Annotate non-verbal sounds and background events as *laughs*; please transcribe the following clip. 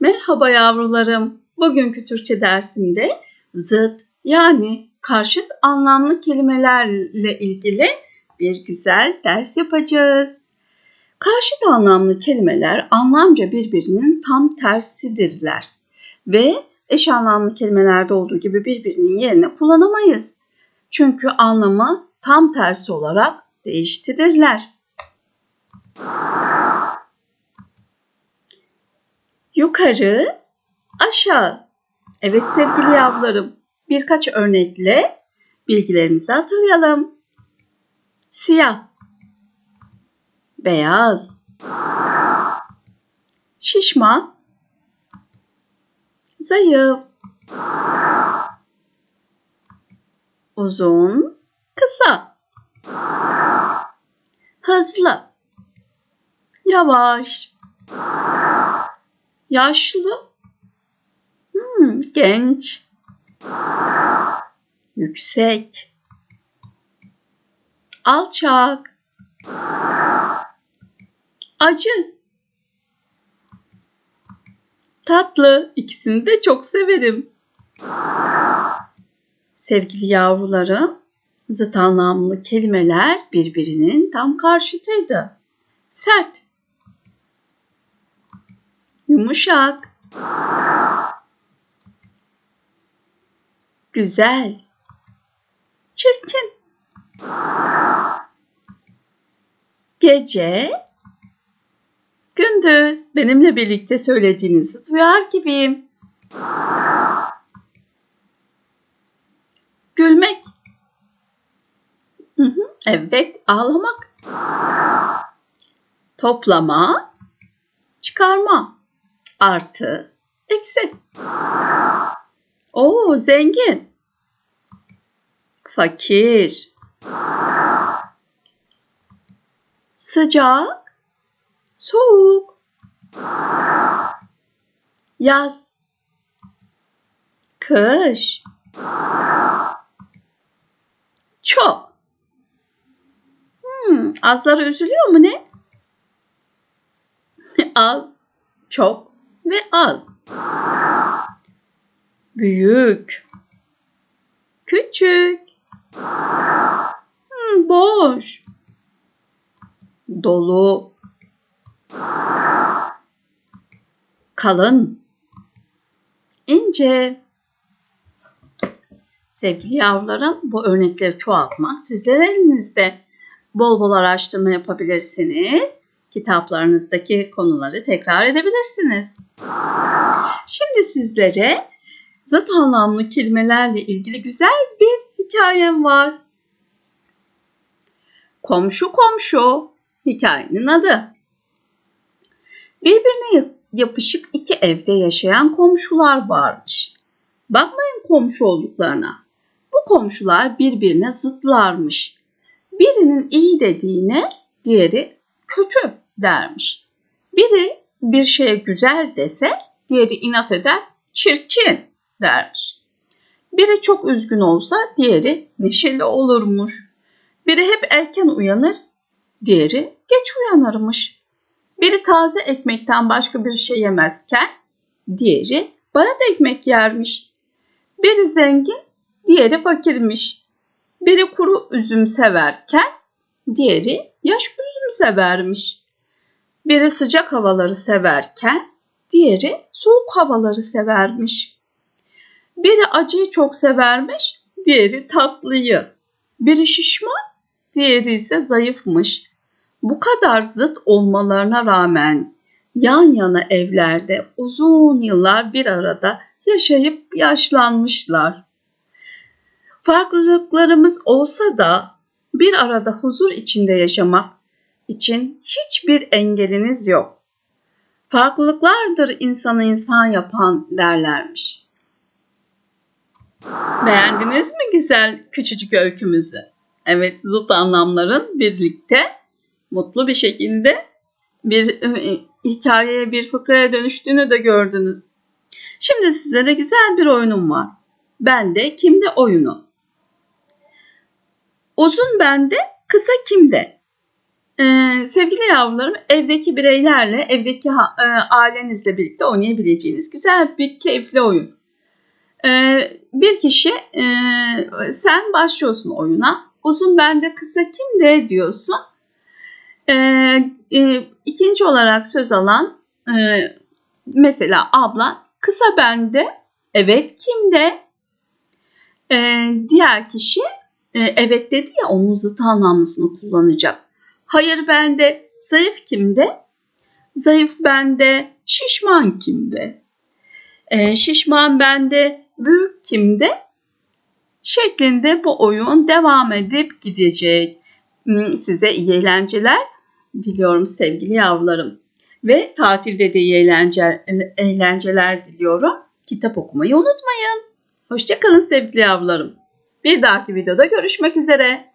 Merhaba yavrularım. Bugünkü Türkçe dersimde zıt yani karşıt anlamlı kelimelerle ilgili bir güzel ders yapacağız. Karşıt anlamlı kelimeler anlamca birbirinin tam tersidirler ve eş anlamlı kelimelerde olduğu gibi birbirinin yerine kullanamayız. Çünkü anlamı tam tersi olarak değiştirirler. Yukarı, aşağı. Evet sevgili yavrularım, birkaç örnekle bilgilerimizi hatırlayalım. Siyah, beyaz, şişman, zayıf, uzun, kısa, hızlı, yavaş, yaşlı, hmm, genç, yüksek, alçak, acı, tatlı. İkisini de çok severim. Sevgili yavrularım, zıt anlamlı kelimeler birbirinin tam karşıtıydı. Sert, yumuşak, güzel, çirkin, gece, gündüz. Benimle birlikte söylediğinizi duyar gibiyim. Gülmek. Evet, ağlamak. Toplama, çıkarma. Artı, eksi. Oo, zengin. Fakir. Sıcak, soğuk. Yaz. Kış. Çok. Hmm, azları üzülüyor mu ne? *laughs* Az, çok ve az. Büyük. Küçük. Hmm, boş. Dolu. Kalın. ince. Sevgili yavrularım bu örnekleri çoğaltmak sizlerin elinizde. Bol bol araştırma yapabilirsiniz. Kitaplarınızdaki konuları tekrar edebilirsiniz. Şimdi sizlere zıt anlamlı kelimelerle ilgili güzel bir hikayem var. Komşu komşu hikayenin adı. Birbirine yapışık iki evde yaşayan komşular varmış. Bakmayın komşu olduklarına. Bu komşular birbirine zıtlarmış. Birinin iyi dediğine diğeri kötü dermiş. Biri bir şeye güzel dese diğeri inat eder çirkin dermiş. Biri çok üzgün olsa diğeri neşeli olurmuş. Biri hep erken uyanır, diğeri geç uyanırmış. Biri taze ekmekten başka bir şey yemezken diğeri bayat ekmek yermiş. Biri zengin, diğeri fakirmiş. Biri kuru üzüm severken diğeri yaş üzüm severmiş. Biri sıcak havaları severken diğeri soğuk havaları severmiş. Biri acıyı çok severmiş, diğeri tatlıyı. Biri şişman, diğeri ise zayıfmış. Bu kadar zıt olmalarına rağmen yan yana evlerde uzun yıllar bir arada yaşayıp yaşlanmışlar. Farklılıklarımız olsa da bir arada huzur içinde yaşamak için hiçbir engeliniz yok. Farklılıklardır insanı insan yapan derlermiş. Beğendiniz mi güzel küçücük öykümüzü? Evet, zıt anlamların birlikte mutlu bir şekilde bir e, hikayeye, bir fıkraya dönüştüğünü de gördünüz. Şimdi sizlere güzel bir oyunum var. Bende kimde oyunu. Uzun bende, kısa kimde. Ee, sevgili yavrularım evdeki bireylerle, evdeki e, ailenizle birlikte oynayabileceğiniz güzel bir keyifli oyun. Ee, bir kişi e, sen başlıyorsun oyuna. Uzun bende kısa kimde diyorsun. Ee, e, ikinci olarak söz alan e, mesela abla kısa bende evet kimde Ee, diğer kişi evet dedi ya onun zıt anlamlısını kullanacak. Hayır bende zayıf kimde? Zayıf bende şişman kimde? Ee, şişman bende büyük kimde? Şeklinde bu oyun devam edip gidecek. Hmm, Size iyi eğlenceler diliyorum sevgili yavrularım. Ve tatilde de iyi eğlence, eğlenceler diliyorum. Kitap okumayı unutmayın. Hoşçakalın sevgili yavrularım. Bir dahaki videoda görüşmek üzere.